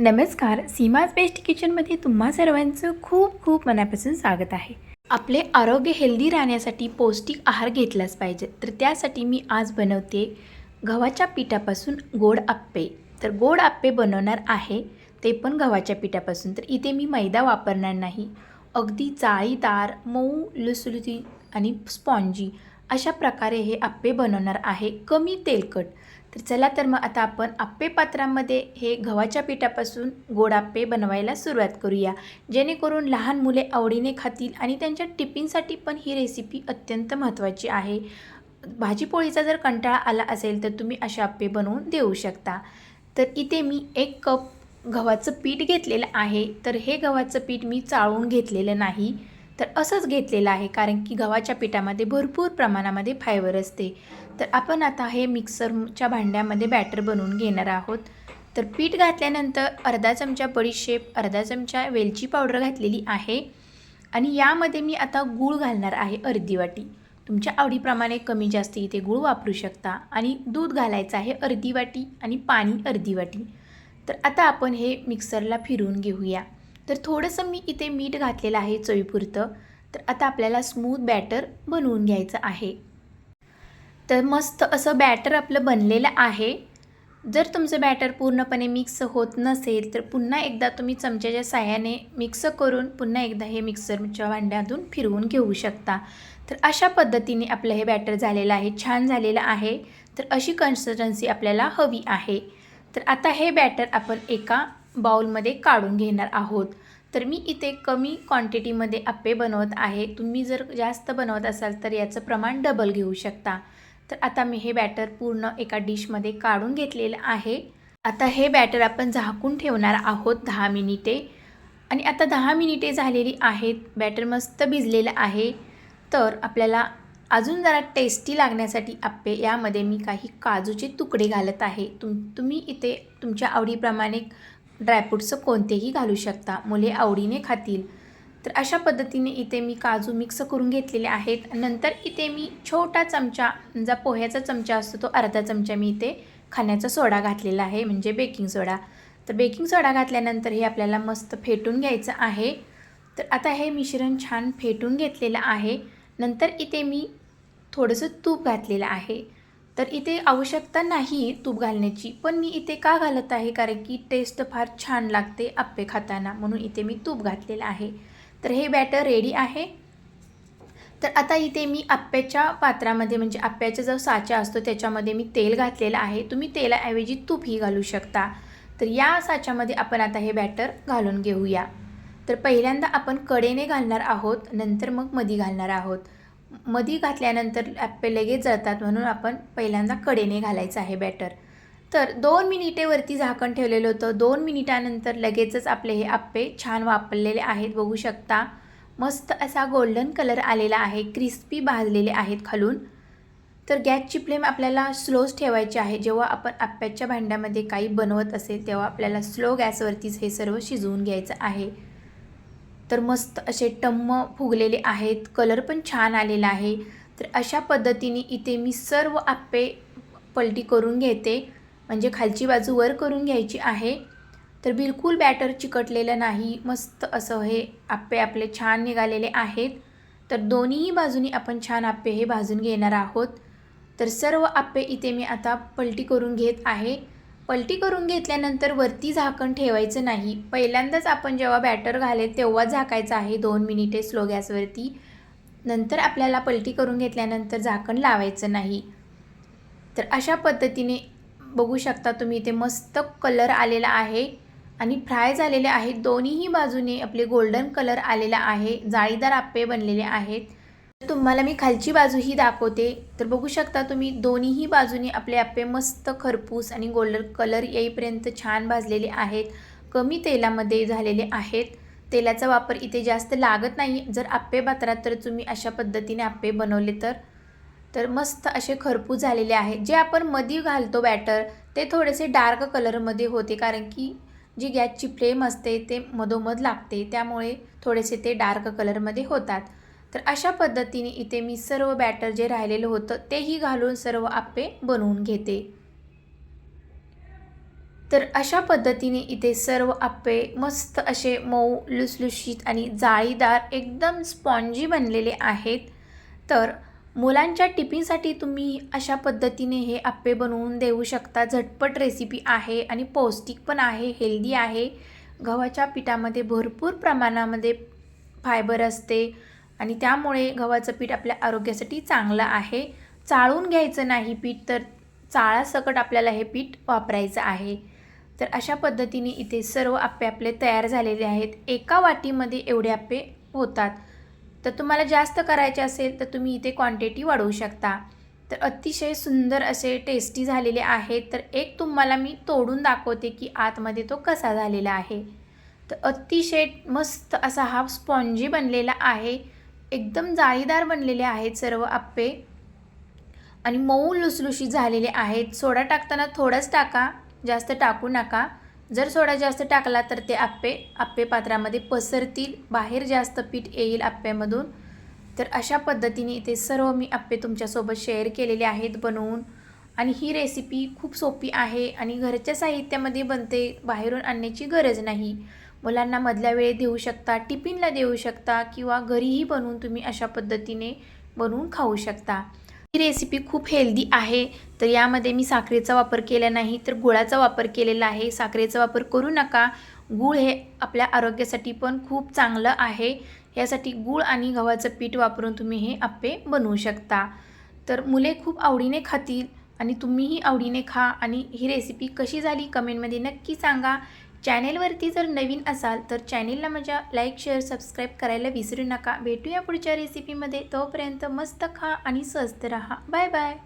नमस्कार सीमाज बेस्ट किचनमध्ये तुम्हा सर्वांचं खूप खूप मनापासून स्वागत आहे. आपले आरोग्य हेल्दी राहण्यासाठी पौष्टिक आहार घेतलाच पाहिजे. तर त्यासाठी मी आज बनवते गव्हाच्या पिठापासून गोड आप्पे. तर गोड आप्पे बनवणार आहे ते पण गव्हाच्या पिठापासून. तर इथे मी मैदा वापरणार नाही. अगदी जाळीदार मऊ लुसलुती आणि स्पॉन्जी अशा प्रकारे हे आप्पे बनवणार आहे. कमी तेलकट. तर चला तर मग आता आपण आप्पे पात्रामध्ये हे गव्हाच्या पिठापासून गोड आप्पे बनवायला सुरुवात करूया. जेणेकरून लहान मुले आवडीने खातील आणि त्यांच्या टिफिनसाठी पण ही रेसिपी अत्यंत महत्त्वाची आहे. भाजीपोळीचा जर कंटाळा आला असेल तर तुम्ही अशा आप्पे बनवून देऊ शकता. तर इथे मी एक कप गव्हाचं पीठ घेतलेलं आहे. तर हे गव्हाचं पीठ मी चाळून घेतलेलं नाही. तर असंच घेतलेलं आहे कारण की गव्हाच्या पिठामध्ये भरपूर प्रमाणामध्ये फायबर असते. तर आपण आता हे मिक्सरच्या भांड्यामध्ये बॅटर बनवून घेणार आहोत. तर पीठ घातल्यानंतर अर्धा चमचा बडीशेप अर्धा चमचा वेलची पावडर घातलेली आहे. आणि यामध्ये मी आता गूळ घालणार आहे अर्धी वाटी. तुमच्या आवडीप्रमाणे कमी जास्त इथे गूळ वापरू शकता. आणि दूध घालायचं आहे अर्धी वाटी आणि पाणी अर्धी वाटी. तर आता आपण हे मिक्सरला फिरवून घेऊया. तर थोडंसं मी इथे मीठ घातलेलं आहे चवीपुरतं. तर आता आपल्याला स्मूथ बॅटर बनवून घ्यायचं आहे. तर मस्त असं बॅटर आपलं बनलेलं आहे. जर तुमचं बॅटर पूर्णपणे मिक्स होत नसेल तर पुन्हा एकदा तुम्ही चमच्याच्या साह्याने मिक्स करून पुन्हा एकदा हे मिक्सरच्या भांड्यातून फिरवून घेऊ शकता. तर अशा पद्धतीने आपलं हे बॅटर झालेलं आहे छान झालेलं आहे. तर अशी कन्सिस्टन्सी आपल्याला हवी आहे. तर आता हे बॅटर आपण एका बाउलमध्ये काढून घेणार आहोत. तर मी इथे कमी क्वांटिटीमध्ये आप्पे बनवत आहे. तुम्ही जर जास्त बनवत असाल तर याचं प्रमाण डबल घेऊ शकता. तर आता मी हे बॅटर पूर्ण एका डिशमध्ये काढून घेतलेलं आहे. आता हे बॅटर आपण झाकून ठेवणार आहोत दहा मिनिटे. आणि आता दहा मिनिटे झालेली आहेत. बॅटर मस्त भिजलेलं आहे. तर आपल्याला अजून जरा टेस्टी लागण्यासाठी आप्पे यामध्ये मी काही काजूचे तुकडे घालत आहे. तुम तुम्ही इथे तुमच्या आवडीप्रमाणे ड्रायफ्रूट्सचं कोणतेही घालू शकता. मुले आवडीने खातील. तर अशा पद्धतीने इथे मी काजू मिक्स करून घेतलेले आहेत. नंतर इथे मी छोटा चमचा जा पोह्याचा चमचा असतो तो अर्धा चमचा मी इथे खाण्याचा सोडा घातलेला आहे म्हणजे बेकिंग सोडा. तर बेकिंग सोडा घातल्यानंतर हे आपल्याला मस्त फेटून घ्यायचं आहे. तर आता हे मिश्रण छान फेटून घेतलेलं आहे. नंतर इथे मी थोडंसं तूप घातलेलं आहे. तर इथे आवश्यकता नाही तूप घालण्याची. पण मी इथे का घालत आहे? कारण की टेस्ट फार छान लागते आप्पे खाताना. म्हणून इथे मी तूप घातलेलं आहे. तर हे बॅटर रेडी आहे. तर आता इथे मी आप्प्याच्या पात्रामध्ये म्हणजे आप्प्याचा जो साचा असतो त्याच्यामध्ये मी तेल घातलेलं आहे. तुम्ही तेलाऐवजी तूपही घालू शकता. तर या साच्यामध्ये आपण आता हे बॅटर घालून घेऊया. तर पहिल्यांदा आपण कडेने घालणार आहोत. नंतर मग मधी घालणार आहोत. मधी घातल्यानंतर आप्पे लगेच जळतात म्हणून आपण पहिल्यांदा कडेने घालायचं आहे बॅटर तर दोन मिनिटेवरती झाकण ठेवलेलं होतं. दोन मिनिटानंतर लगेचच आपले हे आप्पे छान वापरलेले आहेत. बघू शकता मस्त असा गोल्डन कलर आलेला आहे. क्रिस्पी भाजलेले आहेत खालून. तर गॅसची फ्लेम आपल्याला स्लोच ठेवायची आहे. जेव्हा आपण आप्प्याच्या भांड्यामध्ये काही बनवत असेल तेव्हा आपल्याला स्लो गॅसवरतीच हे सर्व शिजवून घ्यायचं आहे. तर मस्त असे टम्म फुगलेले आहेत कलर पण छान आलेला आहे. तर अशा पद्धतीने इथे मी सर्व आप्पे पलटी करून घेते. म्हणजे खालची बाजू वर करून घ्यायची आहे. तर बिलकुल बॅटर चिकटलेलं नाही. मस्त असं हे आप्पे आपले छान निघालेले आहेत. तर दोन्हीही बाजूनी आपण छान आप्पे हे भाजून घेणार आहोत. तर सर्व आप्पे इथे मी आता पलटी करून घेत आहे. पलटी करून घेतल्यानंतर वरती झाकण ठेवायचं नाही. पहिल्यांदाच आपण जेव्हा बॅटर घालेल तेव्हा झाकायचं आहे दोन मिनिटे स्लो गॅसवरती. नंतर आपल्याला पलटी करून घेतल्यानंतर झाकण लावायचं नाही. तर अशा पद्धतीने बघू शकता तुम्ही इथे मस्त कलर आलेला आहे आणि फ्राय झालेले आहेत. दोन्हीही बाजूने आपले गोल्डन कलर आलेला आहे. जाळीदार आप्पे बनलेले आहेत. तुम्हाला मी खालची बाजूही दाखवते. तर बघू शकता तुम्ही दोन्हीही बाजूने आपले आप्पे मस्त खरपूस आणि गोल्डन कलर येईपर्यंत छान भाजलेले आहेत. कमी तेलामध्ये झालेले आहेत. तेलाचा वापर इथे जास्त लागत नाही. जर आप्पे बातरात तर तुम्ही अशा पद्धतीने आप्पे बनवले तर. तर मस्त असे खरपूस झालेले आहेत. जे आपण मधी घालतो बॅटर ते थोडेसे डार्क कलरमध्ये होते. कारण की जी गॅसची फ्लेम असते ते मधोमध लागते. त्यामुळे थोडेसे ते डार्क कलरमध्ये होतात. तर अशा पद्धतीने इथे मी सर्व बॅटर जे राहिलेलं होतं तेही घालून सर्व आप्पे बनवून घेते. तर अशा पद्धतीने इथे सर्व आप्पे मस्त असे मऊ लुसलुशीत आणि जाळीदार एकदम स्पॉन्जी बनलेले आहेत. तर मुलांच्या टिफिनसाठी तुम्ही अशा पद्धतीने हे आप्पे बनवून देऊ शकता. झटपट रेसिपी आहे आणि पौष्टिक पण आहे हेल्दी आहे. गव्हाच्या पिठामध्ये भरपूर प्रमाणामध्ये फायबर असते. आणि त्यामुळे गव्हाचं पीठ आपल्या आरोग्यासाठी चांगलं आहे. चाळून घ्यायचं नाही पीठ तर चाळासकट आपल्याला हे पीठ वापरायचं आहे. तर अशा पद्धतीने इथे सर्व आप्पे आपले तयार झालेले आहेत. एका वाटीमध्ये एवढे आप्पे होतात. तर तुम्हाला जास्त करायचे असेल तर तुम्ही इथे क्वांटिटी वाढवू शकता. तर अतिशय सुंदर असे टेस्टी झालेले आहेत. तर एक तुम्हाला मी तोडून दाखवते की आतमध्ये तो कसा झालेला आहे. तर अतिशय मस्त असा हा स्पॉन्जी बनलेला आहे. एकदम जाळीदार बनलेले आहेत सर्व आप्पे. आणि मऊ लुसलुशीत झालेले आहेत. सोडा टाकताना थोडंच टाका जास्त टाकू नका. जर सोडा जास्त टाकला तर ते आप्पे आप्पे पात्रामध्ये पसरतील. बाहेर जास्त पीठ येईल आप्प्यामधून. तर अशा पद्धतीने इथे सर्व मी आप्पे तुमच्यासोबत शेअर केलेले आहेत बनवून. आणि ही रेसिपी खूप सोपी आहे आणि घरच्या साहित्यामध्ये बनते. बाहेरून आणण्याची गरज नाही. मुलांना मधल्या वेळेत देऊ शकता टिफिनला देऊ शकता किंवा घरीही बनवून तुम्ही अशा पद्धतीने बनवून खाऊ शकता. ही रेसिपी खूप हेल्दी आहे. तर यामध्ये मी साखरेचा वापर केला नाही तर गुळाचा वापर केलेला आहे. साखरेचा वापर करू नका. गूळ हे आपल्या आरोग्यासाठी पण खूप चांगलं आहे. यासाठी गूळ आणि गव्हाचं पीठ वापरून तुम्ही हे आप्पे बनवू शकता. तर मुले खूप आवडीने खातील आणि तुम्हीही आवडीने खा आणि ही रेसिपी कशी झाली कमेंटमध्ये नक्की सांगा. चॅनेलवरती जर नवीन असाल तर चॅनेलला माझ्या लाईक शेअर सबस्क्राईब करायला विसरू नका. भेटूया पुढच्या रेसिपीमध्ये तोपर्यंत मस्त खा आणि स्वस्त रहा. Bye bye.